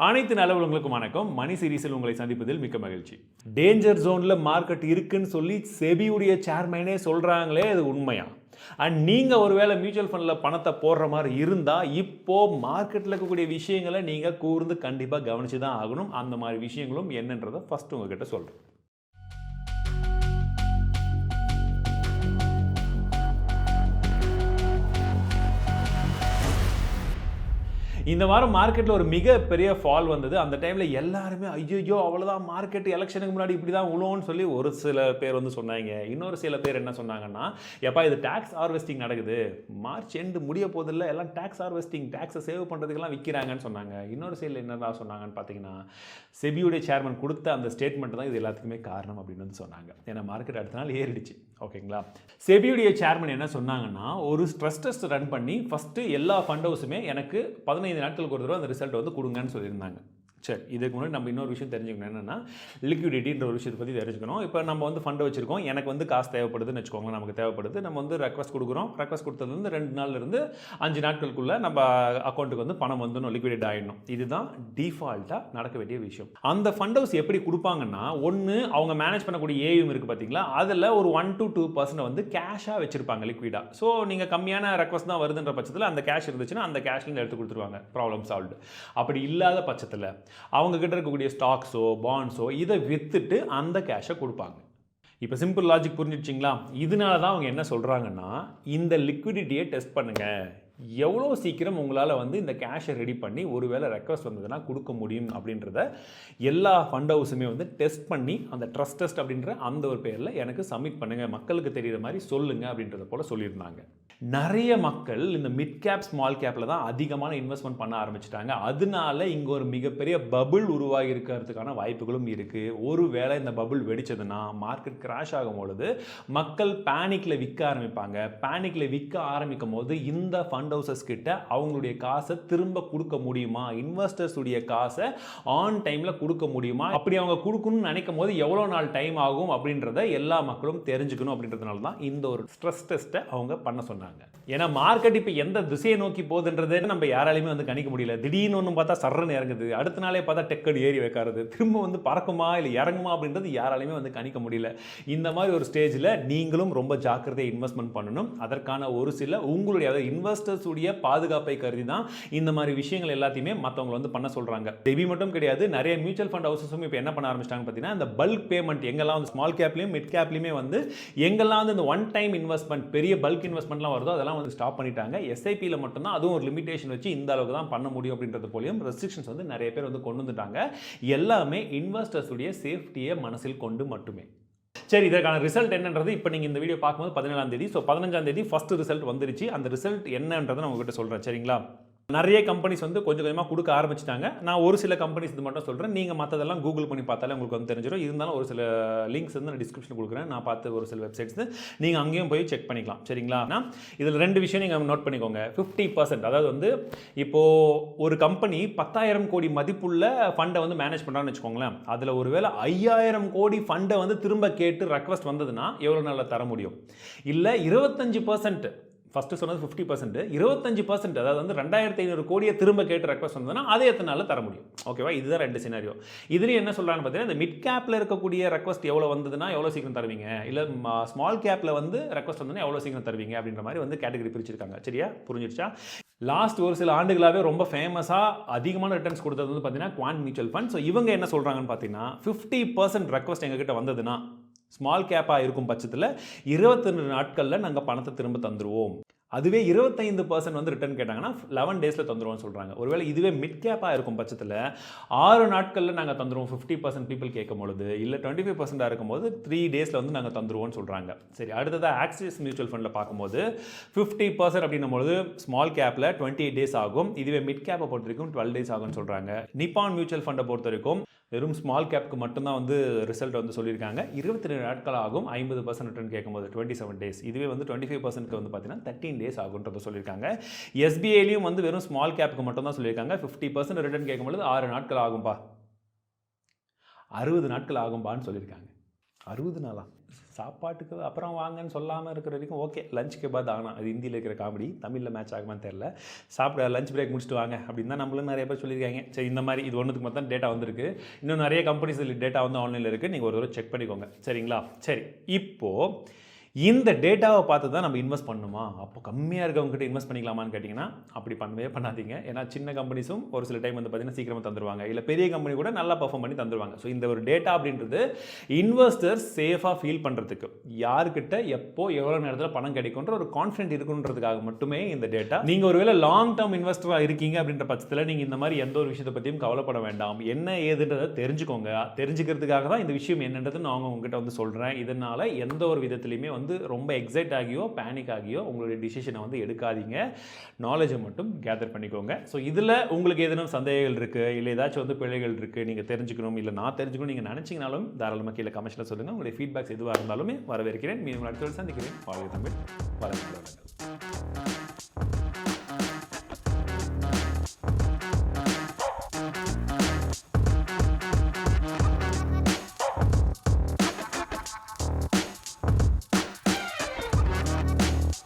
அனைத்து நல்லவங்களுக்கும் வணக்கம். மணி சீரீஸில் உங்களை சந்திப்பதில் மிக்க மகிழ்ச்சி. டேஞ்சர் ஜோனில் மார்க்கெட் இருக்குன்னு சொல்லி செபியுடைய சேர்மேனே சொல்கிறாங்களே அது உண்மையா? அண்ட் நீங்கள் ஒருவேளை மியூச்சுவல் ஃபண்டில் பணத்தை போடுற மாதிரி இருந்தால் இப்போது மார்க்கெட்டில் இருக்கக்கூடிய விஷயங்களை நீங்கள் கூர்ந்து கண்டிப்பாக கவனித்து தான் ஆகணும். அந்த மாதிரி விஷயங்களும் என்னன்றதை ஃபஸ்ட்டு உங்ககிட்ட சொல்கிறேன் இந்த வாரம் மார்க்கெட்டில் ஒரு மிகப்பெரிய ஃபால் வந்தது. அந்த டைமில் எல்லாருமே ஐயோ அவ்வளோதான் மார்க்கெட் எலெக்ஷனுக்கு முன்னாடி இப்படி தான் உழுவும்னு சொல்லி ஒரு சில பேர் வந்து சொன்னாங்க. இன்னொரு சில பேர் என்ன சொன்னாங்கன்னா எப்பா இது டேக்ஸ் ஹார்வெஸ்டிங் நடக்குது. மார்ச் எண்டு முடிய போதில்ல. எல்லாம் டேக்ஸ் ஹார்வெஸ்டிங் டேக்ஸை சேவ் பண்ணுறதுக்கெல்லாம் விற்கிறாங்கன்னு சொன்னாங்க. இன்னொரு சைடில் என்னதான் சொன்னாங்கன்னு பார்த்தீங்கன்னா செபியுடைய சேர்மன் கொடுத்த அந்த ஸ்டேட்மெண்ட் தான் இது எல்லாத்துக்குமே காரணம் அப்படின்னு வந்து சொன்னாங்க. ஏன்னா மார்க்கெட் அடுத்த நாள் ஏறிடுச்சு. ஓகேங்களா செபியுடைய சேர்மன் என்ன சொன்னாங்கன்னா ஒரு ஸ்ட்ரெஸ் டெஸ்ட் ரன் பண்ணி ஃபஸ்ட்டு எல்லா ஃபண்ட் ஹவுஸுமே எனக்கு பதினைந்து நாட்களுக்கு ஒரு தடவை அந்த ரிசல்ட் வந்து கொடுங்கன்னு சொல்லியிருந்தாங்க. சரி இதுக்கு முன்னாடி நம்ம இன்னொரு விஷயம் தெரிஞ்சுக்கணும். என்னென்னா லிக்விடிட்டின்ற ஒரு விஷயத்தை பற்றி தெரிஞ்சுக்கணும். இப்போ நம்ம வந்து ஃபண்டை வச்சிருக்கோம். எனக்கு வந்து காசு தேவைப்படுதுன்னு வச்சுக்கோங்களேன் நமக்கு தேவைப்படுது. நம்ம வந்து ரெக்வஸ்ட் கொடுக்குறோம். ரெக்வஸ்ட் கொடுத்தது வந்து ரெண்டு நாள்லேருந்து அஞ்சு நாட்களுக்குள்ளே நம்ம அக்கௌண்ட்டுக்கு வந்து பணம் வந்து லிக்விடேட் ஆகிடணும் இதுதான் டிஃபால்ட்டாக நடக்க வேண்டிய விஷயம். அந்த ஃபண்ட் ஹவுஸ் எப்படி கொடுப்பாங்கன்னா ஒன்று அவங்க மேனேஜ் பண்ணக்கூடிய ஏயும் இருக்குது பார்த்தீங்களா அதில் ஒரு ஒன் டு டூ பர்சன்ட் வந்து கேஷாக வச்சுருப்பாங்க லிக்விடாக ஸோ நீங்கள் கம்மியான ரெக்வஸ்ட் தான் வருதுன்ற பட்சத்தில் அந்த கேஷ் இருந்துச்சுன்னா அந்த கேஷ்லேருந்து எடுத்து கொடுத்துருவாங்க. ப்ராப்ளம் சால்வ்டு அப்படி இல்லாத பட்சத்தில் அவங்க கிட்ட இருக்கக்கூடிய ஸ்டாக்ஸோ பாண்ட்ஸோ இதை விற்றுட்டு அந்த கேஷை கொடுப்பாங்க. இப்போ சிம்பிள் லாஜிக் புரிஞ்சிடுச்சிங்களா? இதனால தான் அவங்க என்ன சொல்கிறாங்கன்னா இந்த லிக்விடிட்டியை டெஸ்ட் பண்ணுங்கள் எவ்வளோ சீக்கிரம் உங்களால் வந்து இந்த கேஷை ரெடி பண்ணி ஒருவேளை ரெக்வஸ்ட் வந்ததுன்னா கொடுக்க முடியும் அப்படின்றத எல்லா ஃபண்ட் ஹவுஸுமே வந்து டெஸ்ட் பண்ணி அந்த ட்ரஸ்ட் டெஸ்ட் அப்படின்ற அந்த ஒரு பேரில் எனக்கு சப்மிட் பண்ணுங்கள் மக்களுக்கு தெரிகிற மாதிரி சொல்லுங்கள் அப்படின்றத போல் சொல்லியிருந்தாங்க. நிறைய மக்கள் இந்த மிட் கேப் ஸ்மால் கேப்பில் தான் அதிகமான இன்வெஸ்ட்மெண்ட் பண்ண ஆரம்பிச்சிட்டாங்க. அதனால இங்கே ஒரு மிகப்பெரிய பபுள் உருவாகி இருக்கிறதுக்கான வாய்ப்புகளும் இருக்குது ஒரு வேளை இந்த பபுள் வெடிச்சதுன்னா மார்க்கெட் கிராஷ் ஆகும் பொழுது மக்கள் பேனிக்கில் விற்க ஆரம்பிப்பாங்க. பேனிக்கில் விற்க ஆரம்பிக்கும் போது இந்த ஃபண்ட் ஹவுசஸ் கிட்ட அவங்களுடைய காசை திரும்ப கொடுக்க முடியுமா? இன்வெஸ்டர்ஸுடைய காசை ஆன் டைமில் கொடுக்க முடியுமா? அப்படி அவங்க கொடுக்கணும்னு நினைக்கும் போது எவ்வளோ நாள் டைம் ஆகும் அப்படின்றத எல்லா மக்களும் தெரிஞ்சுக்கணும் அப்படின்றதுனால தான் இந்த ஒரு ஸ்ட்ரெஸ் டெஸ்ட்டை அவங்க பண்ண சொன்னாங்க. ஏன்னா மார்க்கெட் இப்போ எந்த திசையை நோக்கி போகுதுன்றதே நம்ம யாராலையுமே வந்து கணிக்க முடியல. திடீர்னு ஒன்று பார்த்தா சர்றன்னு இறங்குது. அடுத்த நாளே பார்த்தா டெக்கடு ஏறி வைக்காது திரும்ப வந்து பறக்குமா இல்லை இறங்குமா அப்படின்றது யாராலையுமே வந்து கணிக்க முடியல. இந்த மாதிரி ஒரு ஸ்டேஜில் நீங்களும் ரொம்ப ஜாக்கிரதையை இன்வெஸ்ட்மெண்ட் பண்ணணும். அதற்கான ஒரு சில உங்களுடைய அதாவது இன்வெஸ்டர்ஸ் உடைய பாதுகாப்பை கருதி தான் இந்த மாதிரி விஷயங்கள் எல்லாத்தையுமே மற்றவங்க வந்து பண்ண சொல்கிறாங்க டெபி மட்டும் கிடையாது. நிறைய மியூச்சுவல் ஃபண்ட் ஹவுசஸும் இப்போ என்ன பண்ண ஆரம்பிச்சிட்டாங்க பார்த்தீங்கன்னா இந்த பல்க் பேமெண்ட் எங்கெல்லாம் வந்து ஸ்மால் கேப்லேயும் மிட் கேப்லேயுமே வந்து எங்கெல்லாம் வந்து இந்த ஒன் டைம் இன்வெஸ்ட்மெண்ட் பெரிய பல்க் இன்வெஸ்ட்மெண்ட்லாம் வருதோ அதெல்லாம் வந்து ஸ்டாப் பண்ணிட்டாங்க. எஸ்ஐபியில் மட்டும்தான் அதுவும் ஒரு லிமிடேஷன் வச்சு இந்த அளவுக்கு தான் பண்ண முடியும் அப்படின்றது போலையும் ரெஸ்ட்ரிக்ஷன்ஸ் வந்து நிறைய பேர் வந்து கொண்டு வந்துட்டாங்க. எல்லாமே இன்வெஸ்டர்ஸுடைய சேஃப்டியை மனசில் கொண்டு மட்டுமே. சரி இதற்கான ரிசல்ட் என்னன்றது இப்போ நீங்கள் இந்த வீடியோ பார்க்கும்போது பதினேழாம் தேதி. ஸோ பதினஞ்சாம் தேதி ஃபர்ஸ்ட் ரிசல்ட் வந்துருச்சு. அந்த ரிசல்ட் என்னன்றதை நான் உங்ககிட்ட சொல்கிறேன் சரிங்களா? நிறைய கம்பெனிஸ் வந்து கொஞ்சம் கொஞ்சமாக கொடுக்க ஆரம்பிச்சிட்டாங்க. நான் ஒரு சில கம்பெனிஸ் இது மட்டும் சொல்கிறேன் நீங்கள் மற்றதெல்லாம் கூகுள் பண்ணி பார்த்தாலே உங்களுக்கு வந்து தெரிஞ்சிடும் இருந்தாலும் ஒரு சில லிங்க்ஸ் வந்து நான் டிஸ்கிரிப்ஷன் கொடுக்குறேன். நான் பார்த்து ஒரு சில வெப்சைட்ஸ் நீங்கள் அங்கேயும் போய் செக் பண்ணிக்கலாம். சரிங்களா? இதில் ரெண்டு விஷயம் நீங்கள் நோட் பண்ணிக்கோங்க. ஃபிஃப்டி பர்சன்ட் அதாவது வந்து இப்போது ஒரு கம்பெனி பத்தாயிரம் கோடி மதிப்புள்ள ஃபண்டை வந்து மேனேஜ் பண்ணுறான்னு வச்சுக்கோங்களேன். அதில் ஒருவேளை ஐயாயிரம் கோடி ஃபண்டை வந்து திரும்ப கேட்டு ரெக்வஸ்ட் வந்ததுன்னா எவ்வளோ நாளில் தர முடியும்? இல்லை இருபத்தஞ்சு பர்சன்ட் ஃபஸ்ட்டு சொன்னது ஃபிஃப்டி பர்சன்ட் இருபத்தஞ்சு பர்சன்ட் அதாவது வந்து ரெண்டாயிரத்தி ஐநூறு கோடியை திரும்ப கேட்டு ரெக்வஸ்ட் வந்ததுன்னா அதே எத்தனை நாளில் தர முடியும்? ஓகேவா இதுதான் ரெண்டு சினாரியோ இதுலேயும் என்ன சொல்கிறான்னு பார்த்தீங்கன்னா இந்த மிட் கேப்பில் இருக்கக்கூடிய ரெக்வஸ்ட் எவ்வளோ வந்ததுன்னா எவ்வளோ சீக்கிரம் தருவீங்க? இல்லை ஸ்மால் கேப்பில் வந்து ரெக்வஸ்ட் வந்ததுன்னா எவ்வளோ சீக்கிரம் தருவீங்க? அப்படின்ற மாதிரி வந்து கேட்டகரி பிரிச்சிருக்காங்க. சரியா? புரிஞ்சிருச்சா? லாஸ்ட் ஒரு சில ஆண்டுகளாகவே ரொம்ப ஃபேமஸாக அதிகமான ரிட்டர்ன்ஸ் கொடுத்தது வந்து பார்த்தீங்கன்னா குவான் மியூச்சுவல் ஃபண்ட் ஸோ இவங்க என்ன சொல்கிறாங்கன்னு பார்த்தீங்கன்னா ஃபிஃப்டி பர்சன்ட் ரெக்வஸ்ட் எங்ககிட்ட வந்ததுன்னா ஸ்மால் கேப்பாக இருக்கும் பட்சத்தில் இருபத்தி ரெண்டு நாட்களில் நாங்கள் பணத்தை திரும்ப தந்துடுவோம் அதுவே இருபத்தைந்து பர்சன்ட் வந்து ரிட்டர்ன் கேட்டாங்கன்னா லெவன் டேஸில் தந்துடுவோம்னு சொல்கிறாங்க ஒருவேளை இதுவே மிட் கேப்பாக இருக்கும் பட்சத்தில் ஆறு நாட்களில் நாங்கள் தந்துருவோம். ஃபிஃப்டி பர்சன்ட் பீப்புள் கேட்கும் பொழுது இல்லை டுவெண்ட்டி ஃபைவ் பர்சண்டாக இருக்கும்போது த்ரீ டேஸில் வந்து நாங்கள் தந்துடுவோம்னு சொல்கிறாங்க சரி அடுத்ததாக ஆக்சிஸ் மியூச்சுவல் ஃபண்டில் பார்க்கும்போது ஃபிஃப்டி பர்சன்ட் அப்படின்னும் பொழுது ஸ்மால் கேப்பில் டுவெண்ட்டி எயிட் டேஸ் ஆகும். இதுவே மிட் கேப்பை பொறுத்த வரைக்கும் டுவெல் டேஸ் ஆகும்னு சொல்கிறாங்க நிப்பான் மியூச்சுவல் ஃபண்டை பொறுத்த வரைக்கும் வெறும் ஸ்மால் கேப்க்கு மட்டும்தான் வந்து ரிசல்ட் வந்து சொல்லியிருக்காங்க. இருபத்தி ரெண்டு நாட்கள் ஆகும் ஐம்பது பர்சன்ட் ரிட்டர்ன் கேட்கும்போது டுவெண்ட்டி செவன் டேஸ் இதுவே வந்து டுவெண்ட்டி ஃபைவ் பர்சன்ட்க்கு வந்து பார்த்தீங்கன்னா தேர்ட்டின் டேஸ் ஆகுன்றத சொல்லியிருக்காங்க. எஸ்பிஐலையும் வந்து வெறும் ஸ்மால் கேப்க்கு மட்டும் தான் சொல்லியிருக்காங்க. ஃபிஃப்டி பர்சன்ட் ரிட்டர்ன் கேட்கும்போது ஆறு நாட்கள் ஆகும்பா? அறுபது நாட்கள் ஆகும்பான்னு சொல்லியிருக்காங்க. அறுபது நாளா? சாப்பாட்டுக்கு அப்புறம் வாங்கன்னு சொல்லாமல் இருக்கிற வரைக்கும் ஓகே லஞ்சுக்கு பாத் ஆனால் அது ஹிந்தியில் இருக்கிற காமெடி. தமிழில் மேட்ச் ஆகுமான்னு தெரில சாப்பிட லஞ்ச் பிரேக் முடிச்சுட்டு வாங்க அப்படின்னு தான் நம்மளும் நிறைய பேர் சொல்லியிருக்காங்க. சரி இந்த மாதிரி இது ஒன்றுக்கு மட்டும் டேட்டா வந்திருக்கு. இன்னும் நிறைய கம்பெனிஸ் டேட்டா வந்து ஆன்லைனில் இருக்குது நீங்கள் ஒரு தடவை செக் பண்ணிக்கோங்க. சரிங்களா? சரி இப்போது இந்த டேட்டாவை பார்த்து தான் நம்ம இன்வெஸ்ட் பண்ணுமா? அப்போ கம்மியாக இருக்கவங்ககிட்ட இன்வெஸ்ட் பண்ணிக்கலாமான்னு கேட்டிங்கன்னா அப்படி பண்ணவே பண்ணாதீங்க. ஏன்னா சின்ன கம்பெனிஸும் ஒரு சில டைம் வந்து பார்த்தீங்கன்னா சீக்கிரமாக தந்துருவாங்க. இல்லை பெரிய கம்பெனி கூட நல்லா பர்ஃபார்ம் பண்ணி தந்துருவாங்க. ஸோ இந்த ஒரு டேட்டா அப்படின்றது இன்வெஸ்டர்ஸ் சேஃபாக ஃபீல் பண்ணுறதுக்கு யாருக்கிட்ட எப்போ எவ்வளோ நேரத்தில் பணம் கிடைக்குன்ற ஒரு கான்ஃபிடென்ட் இருக்குன்றதுக்காக மட்டுமே இந்த டேட்டா நீங்கள் ஒருவேளை லாங் டேர்ம் இன்வெஸ்டராக இருக்கீங்க அப்படின்ற பட்சத்தில் நீங்கள் இந்த மாதிரி எந்த ஒரு விஷயத்தை பற்றியும் கவலைப்பட வேண்டாம். என்ன ஏதுன்றதை தெரிஞ்சுக்கோங்க. தெரிஞ்சுக்கிறதுக்காக தான் இந்த விஷயம் என்னன்றது நான் உங்ககிட்ட வந்து சொல்கிறேன் இதனால் எந்த ஒரு விதத்துலையுமே வந்து ரொம்ப எக்ஸைட் ஆகியோ பேனிக் ஆகியோ உங்களுடைய டிசிஷனை வந்து எடுக்காதீங்க. நாலேஜை மட்டும் கேதர் பண்ணிக்கோங்க. ஸோ இதில் உங்களுக்கு ஏதேனும் சந்தேகங்கள் இருக்குது இல்லை ஏதாச்சும் வந்து பிழைகள் இருக்குது நீங்கள் தெரிஞ்சுக்கணும். இல்லை நான் தெரிஞ்சுக்கணும் நீங்கள் நினச்சிங்கனாலும் தாராளமாக கீழே கமெண்ட்ஸில் சொல்லுங்கள் உங்களுடைய ஃபீட்பேக்ஸ் எதுவாக இருந்தாலுமே வரவேற்கிறேன். மீண்டும் அடுத்த சந்திக்கிறேன். வாழ்க்கை தமிழ் வளர்ந்து